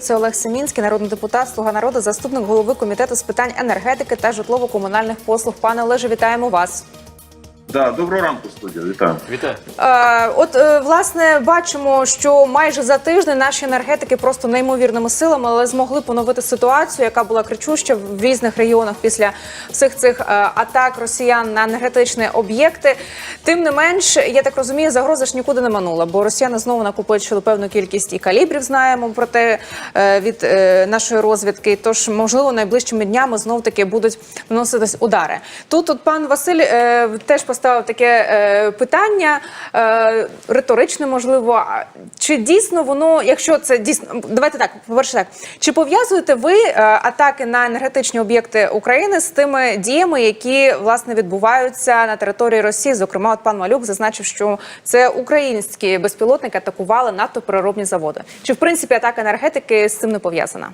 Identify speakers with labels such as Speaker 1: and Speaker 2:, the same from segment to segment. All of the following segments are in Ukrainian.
Speaker 1: Це Олег Семінський, народний депутат, слуга народу, заступник голови комітету з питань енергетики та житлово-комунальних послуг. Пане Олеже, вітаємо вас.
Speaker 2: Да, доброго ранку, студія. Вітаю.
Speaker 3: Вітаю.
Speaker 1: Е, от е, власне бачимо, що майже за тиждень наші енергетики просто неймовірними силами, але змогли поновити ситуацію, яка була кричуща в різних регіонах після всіх цих е, атак росіян на енергетичні об'єкти. Тим не менш, я так розумію, загроза ж нікуди не минула, бо росіяни знову накопичили певну кількість і калібрів. Знаємо про те е, від е, нашої розвідки. Тож, можливо, найближчими днями знов таки будуть наноситись удари. Тут от пан Василь е, теж поставив таке е, питання е, риторичне, можливо. Чи дійсно воно, якщо це дійсно, давайте так, по-перше, так чи пов'язуєте ви е, атаки на енергетичні об'єкти України з тими діями, які власне відбуваються на території Росії? Зокрема, от пан Малюк зазначив, що це українські безпілотники атакували нафтопереробні заводи. Чи в принципі атака енергетики з цим не пов'язана?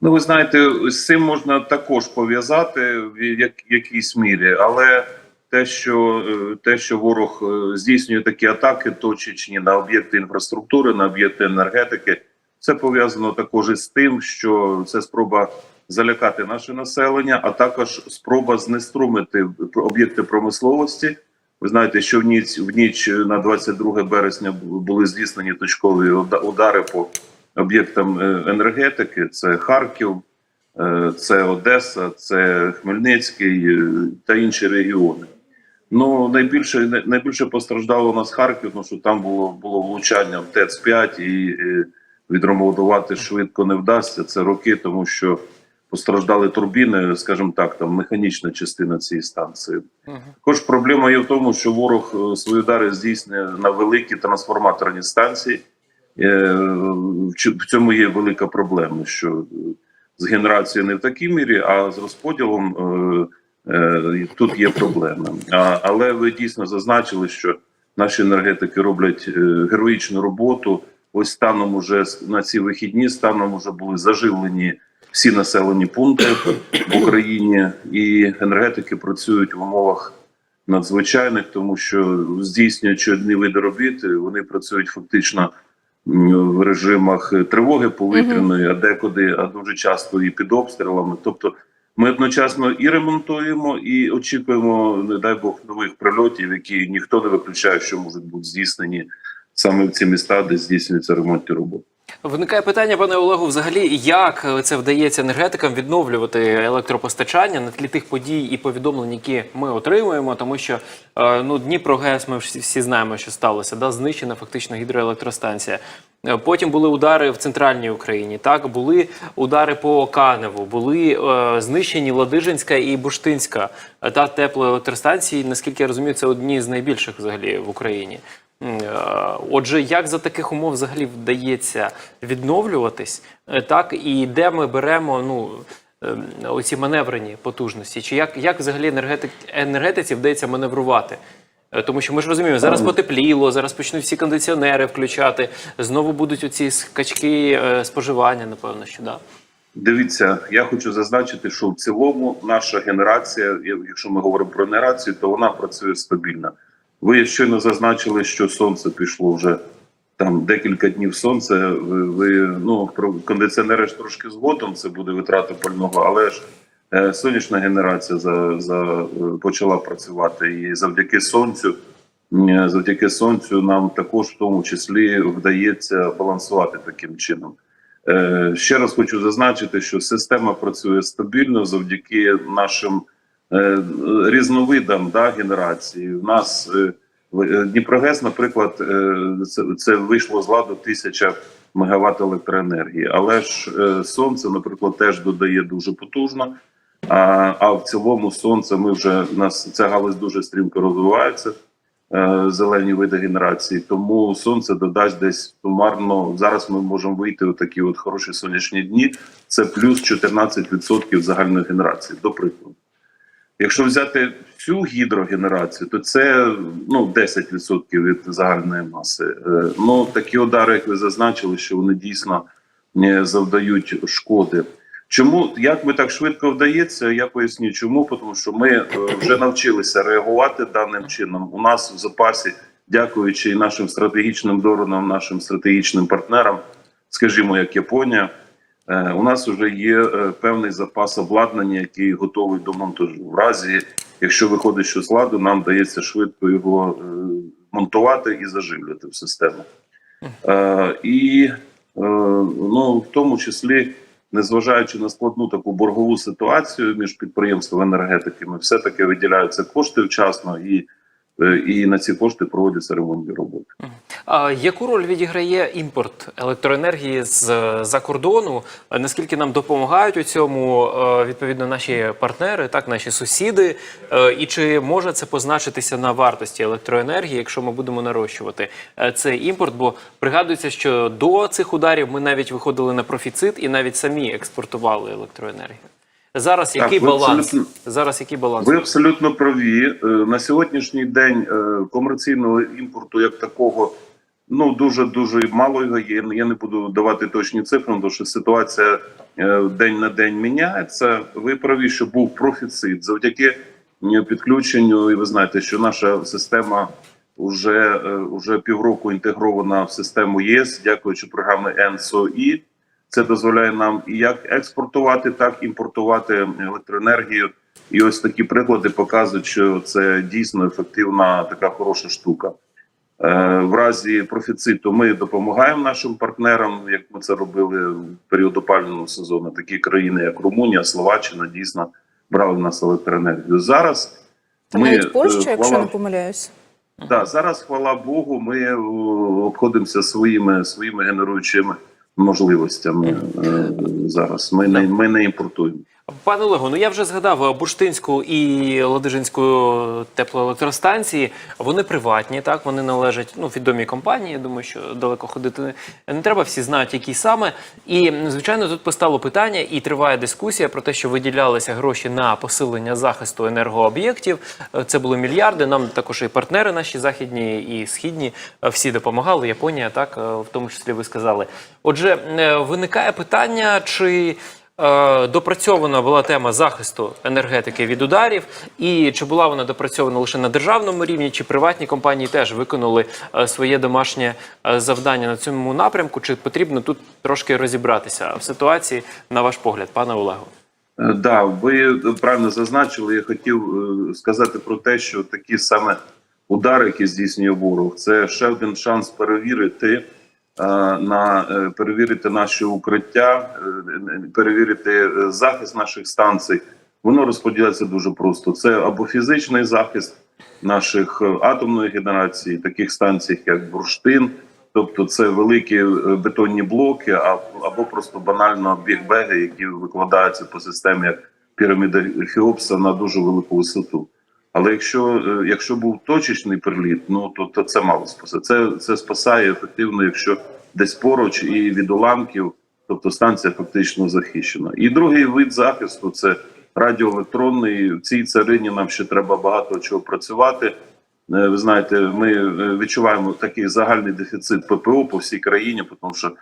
Speaker 2: Ну, ви знаєте, з цим можна також пов'язати в якійсь мірі, але те, що е, те, що ворог е, здійснює такі атаки точечні на об'єкти інфраструктури, на об'єкти енергетики, це пов'язано також із тим, що це спроба залякати наше населення, а також спроба знеструмити об'єкти промисловості. Ви знаєте, що в ніч в ніч на 22 березня були здійснені точкові удари по об'єктам е, енергетики: це Харків, це Одеса, це Хмельницький та інші регіони. Ну найбільше най- найбільше постраждало у нас Харків, тому що там було було влучання в ТЕЦ 5 і е, відремонтувати швидко не вдасться. Це роки, тому що постраждали турбіни, скажімо так, там механічна частина цієї станції. Також проблема є в тому, що ворог е, свої удари здійснює на великі трансформаторні станції. Е, В цьому є велика проблема, що з генерацією не в такій мірі, а з розподілом тут є проблеми. А, але ви дійсно зазначили, що наші енергетики роблять е, героїчну роботу. Ось станом уже на ці вихідні станом уже були заживлені всі населені пункти в Україні, і енергетики працюють в умовах надзвичайних, тому що здійснюючи одні види робіт, вони працюють фактично в режимах тривоги повітряної, а декуди, а дуже часто і під обстрілами. Тобто, ми одночасно і ремонтуємо, і очікуємо, не дай Бог, нових прильотів, які ніхто не виключає, що можуть бути здійснені саме в ці міста, де здійснюються ремонтні роботи.
Speaker 3: Виникає питання, пане Олегу, взагалі, як це вдається енергетикам відновлювати електропостачання на тлі тих подій і повідомлень, які ми отримуємо, тому що е, ну Дніпрогес, ми всі, всі знаємо, що сталося, да, знищена фактично гідроелектростанція. Е, Потім були удари в центральній Україні. Так були удари по Каневу, були е, знищені Ладижинська і Буштинська е, та теплоелектростанції. Наскільки я розумію, це одні з найбільших взагалі в Україні. Е, Отже, як за таких умов взагалі вдається відновлюватись, е, так і де ми беремо ну ем, оці маневрені потужності? Чи як, як взагалі енергетик, енергетиці вдається маневрувати? Е, Тому що ми ж розуміємо, зараз потепліло, зараз почнуть всі кондиціонери включати, знову будуть оці скачки споживання, напевно, що да.
Speaker 2: Дивіться, я хочу зазначити, що в цілому наша генерація, якщо ми говоримо про генерацію, то вона працює стабільно. Ви щойно зазначили, що сонце пішло вже там декілька днів сонце. Ви, ви ну про кондиціонери ж трошки згодом, це буде витрата пального, але ж е, сонячна генерація за, за е, почала працювати і завдяки сонцю. Завдяки сонцю нам також в тому числі вдається балансувати таким чином. Е, Ще раз хочу зазначити, що система працює стабільно завдяки нашим е, різновидам да, генерації. У нас е, е, Дніпрогес, наприклад, е, це, вийшло з ладу тисяча мегаватт електроенергії, але ж е, сонце, наприклад, теж додає дуже потужно. А, а в цілому сонце ми вже у нас ця галузь дуже стрімко розвивається. е, Зелені види генерації, тому сонце додасть десь сумарно. Зараз ми можемо вийти у такі от хороші сонячні дні. Це плюс 14% загальної генерації, до прикладу. Якщо взяти всю гідрогенерацію, то це ну 10% від загальної маси. Е, Ну такі удари, як ви зазначили, що вони дійсно е, завдають шкоди. Чому як ми так швидко вдається? Я поясню, чому тому, що ми е, вже навчилися реагувати даним чином. У нас в запасі, дякуючи і нашим стратегічним доронам, нашим стратегічним партнерам, скажімо, як Японія. Е, У нас вже є е, певний запас обладнання, який готовий до монтажу. В разі, якщо виходить щось з ладу, нам дається швидко його е, монтувати і заживлювати в систему. І ну, в тому числі, незважаючи на складну таку боргову ситуацію між підприємствами енергетиками, все-таки виділяються кошти вчасно і, і на ці кошти проводяться ремонтні роботи.
Speaker 3: А яку роль відіграє імпорт електроенергії з-за кордону? Наскільки нам допомагають у цьому е, відповідно наші партнери, так наші сусіди? Е, І чи може це позначитися на вартості електроенергії, якщо ми будемо нарощувати е, цей імпорт? Бо пригадується, що до цих ударів ми навіть виходили на профіцит і навіть самі експортували електроенергію. Зараз
Speaker 2: Так,
Speaker 3: який баланс?
Speaker 2: абсолютно-
Speaker 3: Зараз який баланс?
Speaker 2: Ви абсолютно праві. Е, На сьогоднішній день е, комерційного імпорту як такого ну дуже дуже мало його є. Я не буду давати точні цифри, тому що ситуація е, день на день міняється. Ви праві, що був профіцит завдяки підключенню. І ви знаєте, що наша система вже, е, вже півроку інтегрована в систему ЄС, дякуючи програмі ЕНСОІ. Це дозволяє нам і як експортувати, так і імпортувати електроенергію. І ось такі приклади показують, що це дійсно ефективна така хороша штука. Е, В разі профіциту ми допомагаємо нашим партнерам, як ми це робили в період опалювального сезону. Такі країни, як Румунія, Словаччина, дійсно брали в нас електроенергію. Зараз
Speaker 1: Та
Speaker 2: ми,
Speaker 1: навіть Польща,
Speaker 2: е,
Speaker 1: якщо не помиляюсь.
Speaker 2: Да, зараз, хвала Богу, ми е, обходимося своїми своїми генеруючими можливостями е, зараз. Ми не ми не імпортуємо.
Speaker 3: Пане Олегу, ну я вже згадав Бурштинську і Ладижинську теплоелектростанції. Вони приватні, так вони належать ну відомій компанії. Я думаю, що далеко ходити не- не треба. Всі знають, які саме. І звичайно, тут постало питання, і триває дискусія про те, що виділялися гроші на посилення захисту енергооб'єктів. Е, Це були мільярди. Нам також і партнери наші західні і східні е, всі допомагали. Японія, так е, в тому числі ви сказали. Отже, е, виникає питання, чи Е, Допрацьована була тема захисту енергетики від ударів, і чи була вона допрацьована лише на державному рівні, чи приватні компанії теж виконали е, своє домашнє е, завдання на цьому напрямку? Чи потрібно тут трошки розібратися в ситуації, на ваш погляд, пане Олегу?
Speaker 2: Е, Да, ви правильно зазначили. Я хотів е, сказати про те, що такі саме удари, які здійснює ворог, це ще один шанс перевірити е, на е, перевірити наші укриття, е, перевірити е, захист наших станцій. Воно розподіляється дуже просто. Це або фізичний захист наших е, атомної генерації, таких станцій, як Бурштин, Тобто це великі е, бетонні блоки, або просто банально бігбеги, які викладаються по системі як піраміда Хеопса на дуже велику висоту. Але якщо, е, якщо був точечний приліт, ну то, то це мало спасає. Це, це спасає ефективно, якщо десь поруч і від уламків, тобто станція фактично захищена. І другий вид захисту це радіоелектронний. В цій царині нам ще треба багато чого працювати. Е, Ви знаєте, ми е, відчуваємо такий загальний дефіцит ППО по всій країні, тому що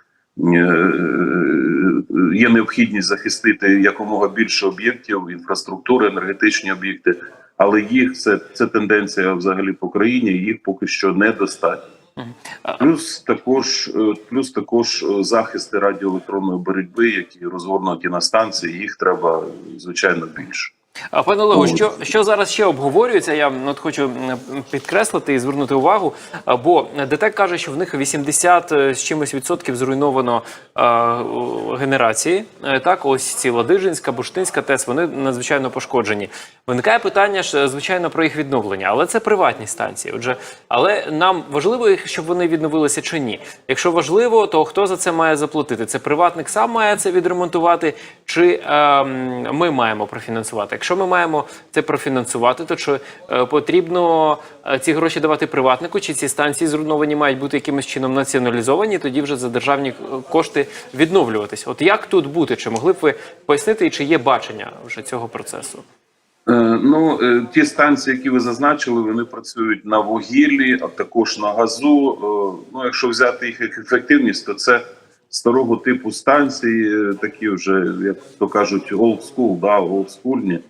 Speaker 2: є необхідність захистити якомога більше об'єктів, інфраструктури, енергетичні об'єкти, але їх це, це тенденція взагалі по країні. Їх поки що недостатньо. Плюс також, е, плюс також е, захисти радіоелектронної боротьби, які розгорнуті на станції, їх треба звичайно більше.
Speaker 3: А пане Олегу, що, що зараз ще обговорюється? Я от хочу підкреслити і звернути увагу. а, Бо ДТЕК каже, що в них 80 з чимось відсотків зруйновано е, генерації. Е, Так, ось ці Ладижинська, Буштинська ТЕС, вони надзвичайно пошкоджені. Виникає питання ж, звичайно, про їх відновлення, але це приватні станції. Отже, але нам важливо, їх, щоб вони відновилися чи ні. Якщо важливо, то хто за це має заплатити? Це приватник сам має це відремонтувати, чи ем, ми маємо профінансувати? Якщо ми маємо це профінансувати, то чи е, потрібно е, ці гроші давати приватнику, чи ці станції зруйновані мають бути якимось чином націоналізовані, тоді вже за державні е, кошти відновлюватись? От як тут бути? Чи могли б ви пояснити, і чи є бачення вже цього процесу?
Speaker 2: Ну, ті станції, які ви зазначили, вони працюють на вугіллі, а також на газу. Ну, якщо взяти їх як ефективність, то це старого типу станції, такі вже, як то кажуть, school, да, олдскульні,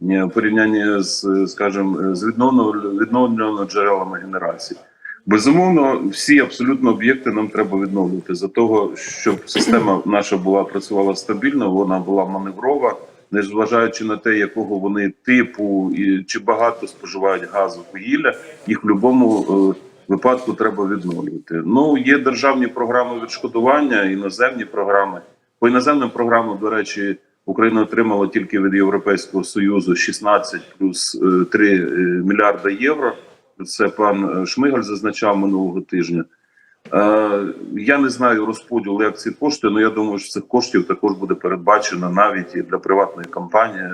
Speaker 2: в порівнянні з, скажімо, з відновлюваними відновлюваними джерелами генерації. Безумовно, всі абсолютно об'єкти нам треба відновлювати за того, щоб система наша була працювала стабільно, вона була маневрова, незважаючи на те, якого вони типу і чи багато споживають газу вугілля, їх в будь-якому е, випадку треба відновлювати. Ну є державні програми відшкодування, іноземні програми. По іноземним програмам, до речі, Україна отримала тільки від Європейського союзу 16 плюс е, 3 е, мільярда євро. Це пан е, Шмигаль зазначав минулого тижня. Е, я не знаю розподілу, як ці кошти, але я думаю, що цих коштів також буде передбачено навіть і для приватної компанії е,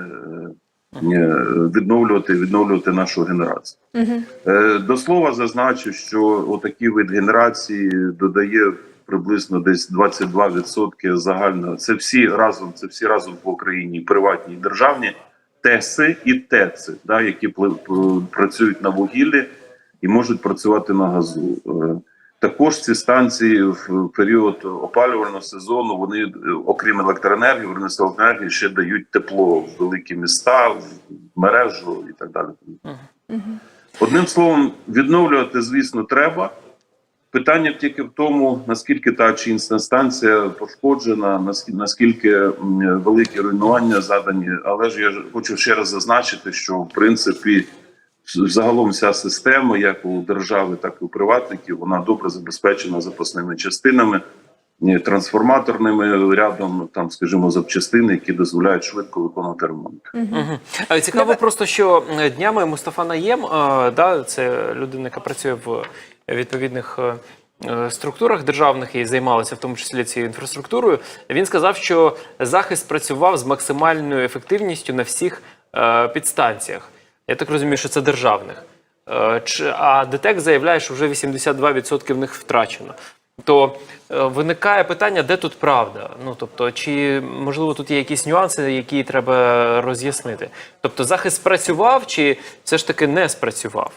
Speaker 2: е, відновлювати, відновлювати нашу генерацію. Е, До слова зазначу, що отакий вид генерації додає приблизно десь 22% загально. Це всі разом, це всі разом по Україні, приватні і державні ТЕСи і ТЕЦи, да, які працюють на вугіллі і можуть працювати на газу. Е, Також ці станції в період опалювального сезону вони, е, окрім електроенергії, виробництва електроенергії, ще дають тепло в великі міста, в мережу і так далі. Одним словом, відновлювати, звісно, треба. Питання тільки в тому, наскільки та чи інша станція пошкоджена, наскільки, великі руйнування задані. Але ж я хочу ще раз зазначити, що в принципі загалом вся система, як у держави, так і у приватників, вона добре забезпечена запасними частинами, трансформаторними рядом, там, скажімо, запчастини, які дозволяють швидко виконувати ремонт.
Speaker 3: Е, Цікаво просто, що днями Мустафа Наєм, е, да, це людина, яка працює в відповідних е, е, структурах державних і займалася в тому числі цією інфраструктурою. Він сказав, що захист працював з максимальною ефективністю на всіх е, підстанціях. Я так розумію, що це державних. Е, А ДТЕК заявляє, що вже 82% в них втрачено. То е, виникає питання, де тут правда? Ну тобто, чи можливо тут є якісь нюанси, які треба роз'яснити? Тобто, захист спрацював, чи все ж таки не спрацював?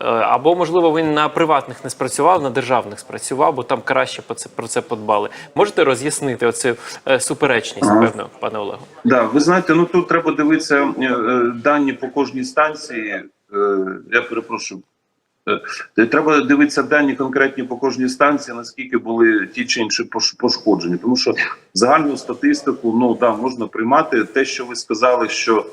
Speaker 3: Е, Або, можливо, він на приватних не спрацював, на державних спрацював, бо там краще про це подбали. Можете роз'яснити оцю е, суперечність,
Speaker 2: Ага.
Speaker 3: певно, пане Олегу?
Speaker 2: Да, ви знаєте, ну тут треба дивитися е, дані по кожній станції. Я перепрошую. Треба дивитися дані конкретні по кожній станції, наскільки були ті чи інші пош- пошкоджені. Тому що загальну статистику, ну да, можна приймати. Те, що ви сказали, що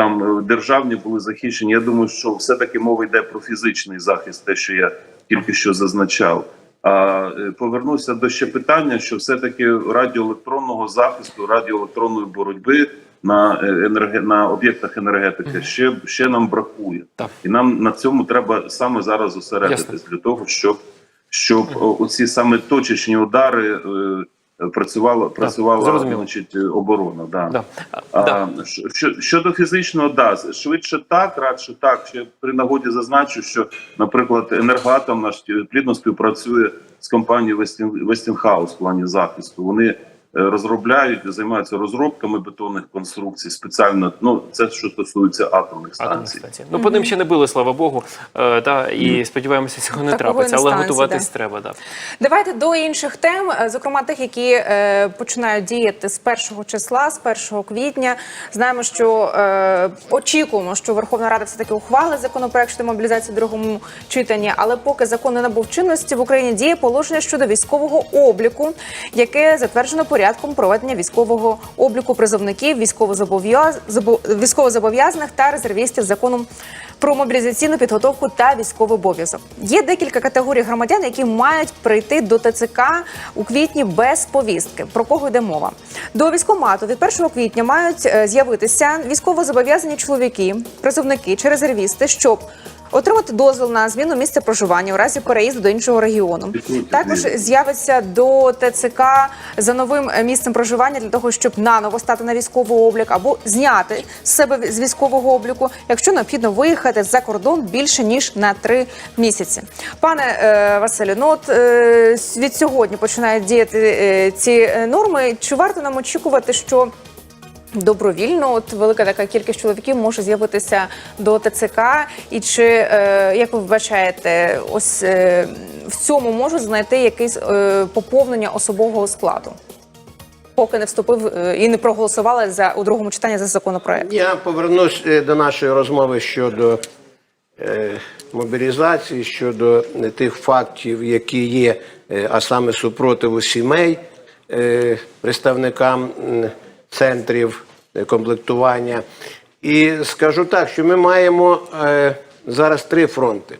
Speaker 2: там е, державні були захищені. Я думаю, що все-таки мова йде про фізичний захист, те, що я тільки що зазначав. А е, повернуся до ще питання, що все-таки радіоелектронного захисту, радіоелектронної боротьби на е, енерге... на об'єктах енергетики ще, ще нам бракує.
Speaker 3: Так.
Speaker 2: І нам на цьому треба саме зараз зосередитись для того, щоб, щоб о, оці саме точечні удари працювала, працювала
Speaker 3: да,
Speaker 2: значить, е, оборона. Да.
Speaker 3: Да.
Speaker 2: А,
Speaker 3: Да.
Speaker 2: що- що- щодо фізичного, да, швидше так, радше так. Ще при нагоді зазначу, що, наприклад, енергоатом наш плідно співпрацює з компанією Westing- Westinghouse в плані захисту. Вони е, розробляють, займаються розробками бетонних конструкцій спеціально. Ну це що стосується атомних
Speaker 3: Атомних
Speaker 2: станцій.
Speaker 3: станцій. Ну, по ним ще не били, слава Богу. Е, да, і сподіваємося, цього не
Speaker 1: Такого
Speaker 3: трапиться,
Speaker 1: не
Speaker 3: але готуватись
Speaker 1: да.
Speaker 3: треба. Да.
Speaker 1: Давайте до інших тем, е, зокрема тих, які е, починають діяти з 1 числа, з 1 квітня. Знаємо, що е, очікуємо, що Верховна Рада все таки ухвалить законопроект щодо мобілізації в другому читанні. Але поки закон не набув чинності в Україні діє положення щодо військового обліку, яке затверджено порядком проведення військового обліку призовників, військовозобов'язаних та резервістів законом про мобілізаційну підготовку та військовий обов'язок. Є декілька категорій громадян, які мають прийти до ТЦК у квітні без повістки. Про кого йде мова? До військомату від 1 квітня мають е, з'явитися військовозобов'язані чоловіки, призовники чи резервісти, щоб отримати дозвіл на зміну місця проживання у разі переїзду до іншого регіону. Також з'явиться до ТЦК за новим місцем проживання для того, щоб наново стати на військовий облік або зняти з себе з військового обліку, якщо необхідно виїхати за кордон більше ніж на три місяці. Пане е, Василю, ну от е, від сьогодні починають діяти е, ці норми. Чи варто нам очікувати, що Добровільно, от велика така кількість чоловіків може з'явитися до ТЦК, і чи е, як ви вбачаєте, ось е, в цьому можуть знайти якесь е, поповнення особового складу, поки не вступив і не проголосували за у другому читанні за законопроект.
Speaker 4: Я повернусь до нашої розмови щодо е, мобілізації, щодо тих фактів, які є, е, а саме супротиву сімей е, представникам центрів е, комплектування. І скажу так, що ми маємо е, зараз три фронти.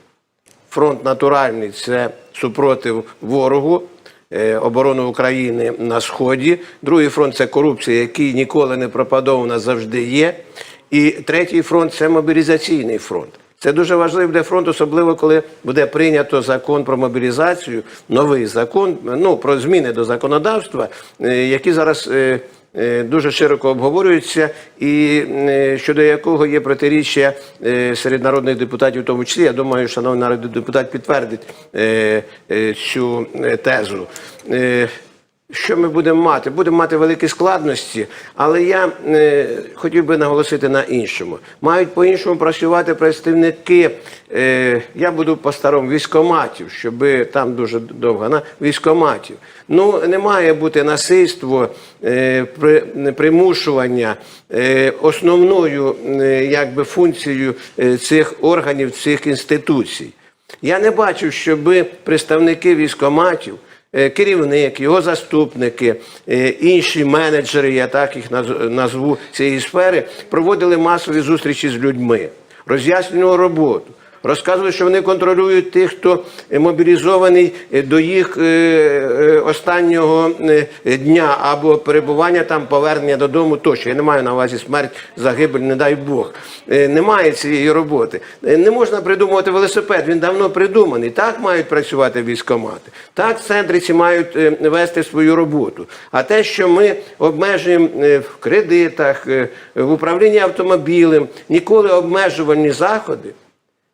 Speaker 4: Фронт натуральний це супротив ворогу, е, оборону України на сході. Другий фронт це корупція, який ніколи не пропадав, нас завжди є. І третій фронт це мобілізаційний фронт. Це дуже важливий фронт, особливо коли буде прийнято закон про мобілізацію, новий закон, ну про зміни до законодавства, е, які зараз. Е, Дуже широко обговорюється, і е, щодо якого є протиріччя е, серед народних депутатів, в тому числі. Я думаю, шановний народний депутат підтвердить цю тезу. Що ми будемо мати? Будемо мати великі складності, але я е, хотів би наголосити на іншому. Мають по-іншому працювати представники. Е, я буду по-старому військоматів, щоб там дуже довго на військоматів. Ну не має бути насильство, е, при, примушування. Е, основною е, якби функцією е, цих органів, цих інституцій. Я не бачив, щоб представники військоматів, керівник, його заступники, е, інші менеджери, я так їх наз- назву цієї сфери, проводили масові зустрічі з людьми, роз'яснювали роботу. Розказували, що вони контролюють тих, хто е, мобілізований е, до їх е, останнього дня або перебування там, повернення додому тощо. Я не маю на увазі смерть, загибель, не дай Бог. Немає цієї роботи. Не можна придумувати велосипед, він давно придуманий. Так мають працювати військомати. Так центри ці мають вести свою роботу. А те, що ми обмежуємо в кредитах, в управлінні автомобілем, ніколи обмежувальні заходи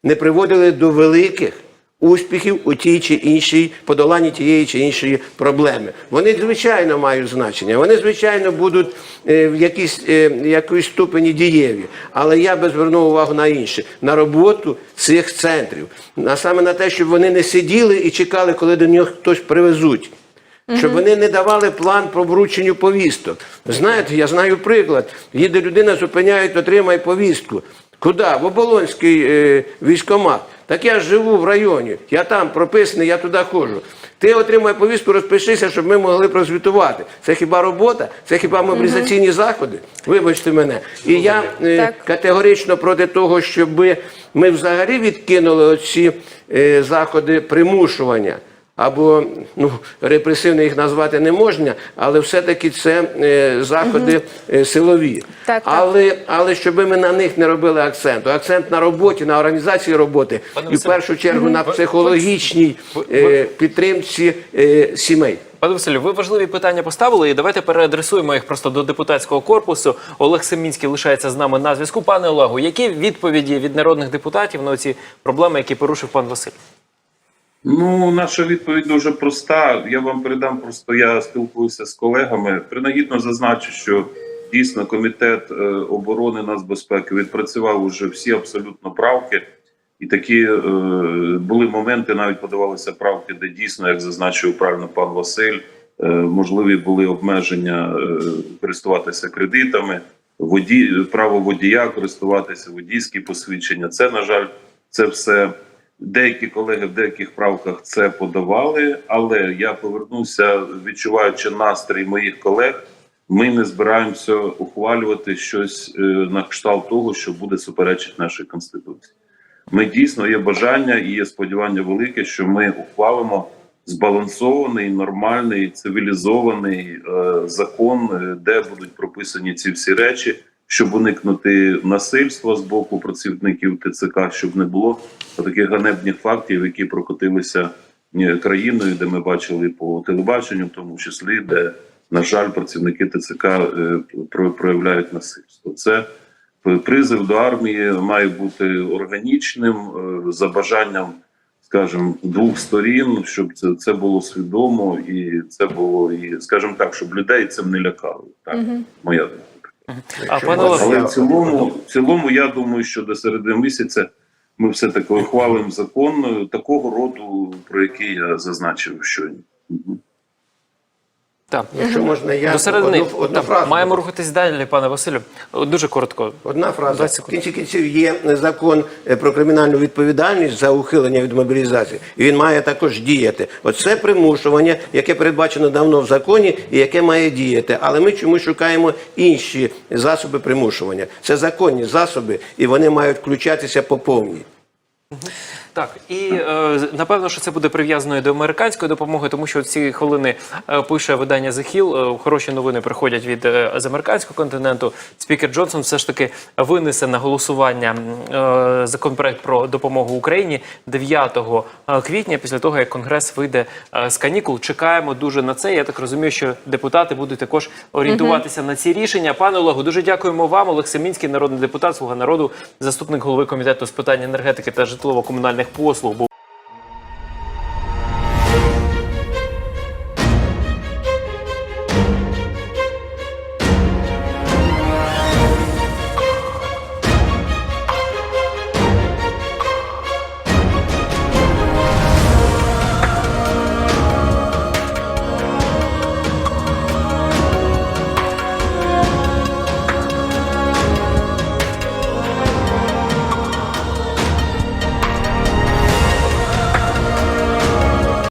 Speaker 4: не приводили до великих успіхів у тій чи іншій подоланні тієї чи іншої проблеми. Вони звичайно мають значення. Вони звичайно будуть е, в якійсь, е, якійсь ступені дієві. Але я би звернув увагу на інше на роботу цих центрів, а саме на те, щоб вони не сиділи і чекали, коли до нього хтось привезуть. Щоб вони не давали план по врученню повісток. Знаєте, я знаю приклад. Їде людина, зупиняють, отримай повістку. Куди? В Оболонський е, військомат. Так я живу в районі, я там прописаний, я туди ходжу. Ти отримай повістку, розпишися, щоб ми могли прозвітувати. Це хіба робота? Це хіба мобілізаційні заходи? Вибачте мене. І я е, категорично проти того, щоб ми взагалі відкинули оці е, заходи примушування. Або ну репресивно їх назвати не можна, але все-таки це е, заходи е, силові.
Speaker 1: Так, так.
Speaker 4: але, але щоб ми на них не робили акценту. Акцент на роботі, на організації роботи
Speaker 3: Пане
Speaker 4: і в першу чергу на психологічній е, підтримці е, сімей.
Speaker 3: Пане Василю, ви важливі питання поставили, і давайте переадресуємо їх просто до депутатського корпусу. Олег Семінський лишається з нами на зв'язку. Пане Олегу, які відповіді від народних депутатів на ці проблеми, які порушив пан Василь?
Speaker 2: Ну, наша відповідь дуже проста. Я вам передам просто. Я спілкуюся з колегами. Принагідно зазначу, що дійсно комітет е, оборони нацбезпеки відпрацював уже всі абсолютно правки, і такі е, були моменти, навіть подавалися правки, де дійсно, як зазначив правильно пан Василь, е, можливі були обмеження е, користуватися кредитами, воді, право водія користуватися водійські посвідчення. Це на жаль, це все. Деякі колеги в деяких правках це подавали, але я повернуся, відчуваючи настрій моїх колег. Ми не збираємося ухвалювати щось е, на кшталт того, що буде суперечити нашій конституції. Ми дійсно є бажання і є сподівання велике, що ми ухвалимо збалансований, нормальний, цивілізований е, закон, е, де будуть прописані ці всі речі, щоб уникнути насильства з боку працівників ТЦК, щоб не було таких ганебних фактів, які прокотилися е, країною, де ми бачили по телебаченню, в тому числі, де, на жаль, працівники ТЦК е, проявляють насильство. Це призив до армії має бути органічним е, за бажанням, скажімо, двох сторін, щоб це, це було свідомо і це було і, скажімо так, щоб людей цим не лякали. Так, моя думка.
Speaker 3: А пане
Speaker 2: Але в цілому, в цілому, я думаю, що до середи місяця ми все таки ухвалимо закон такого роду, про який я зазначив щойно.
Speaker 3: Так.
Speaker 4: Якщо можна, я
Speaker 3: До середини
Speaker 4: одну, одну
Speaker 3: Так,
Speaker 4: фразу.
Speaker 3: маємо рухатись далі, пане Василю. Дуже коротко.
Speaker 4: Одна фраза. В кінці кінців є закон е, про кримінальну відповідальність за ухилення від мобілізації. І він має також діяти. Оце примушування, яке передбачено давно в законі і яке має діяти. Але ми чомусь шукаємо інші засоби примушування. Це законні засоби, і вони мають включатися по повній.
Speaker 3: Так, і е, напевно, що це буде прив'язано до американської допомоги, тому що ці хвилини е, пише видання The Hill, е, Хороші новини приходять від е, з американського континенту. Спікер Джонсон все ж таки винесе на голосування е, законопроект про допомогу Україні 9 квітня, після того як Конгрес вийде е, з канікул. Чекаємо дуже на це. Я так розумію, що депутати будуть також орієнтуватися на ці рішення. Пане Олегу, дуже дякуємо вам. Олег Семінський, народний депутат, слуга народу, заступник голови комітету з питань енергетики та житлово-комунальних послуг.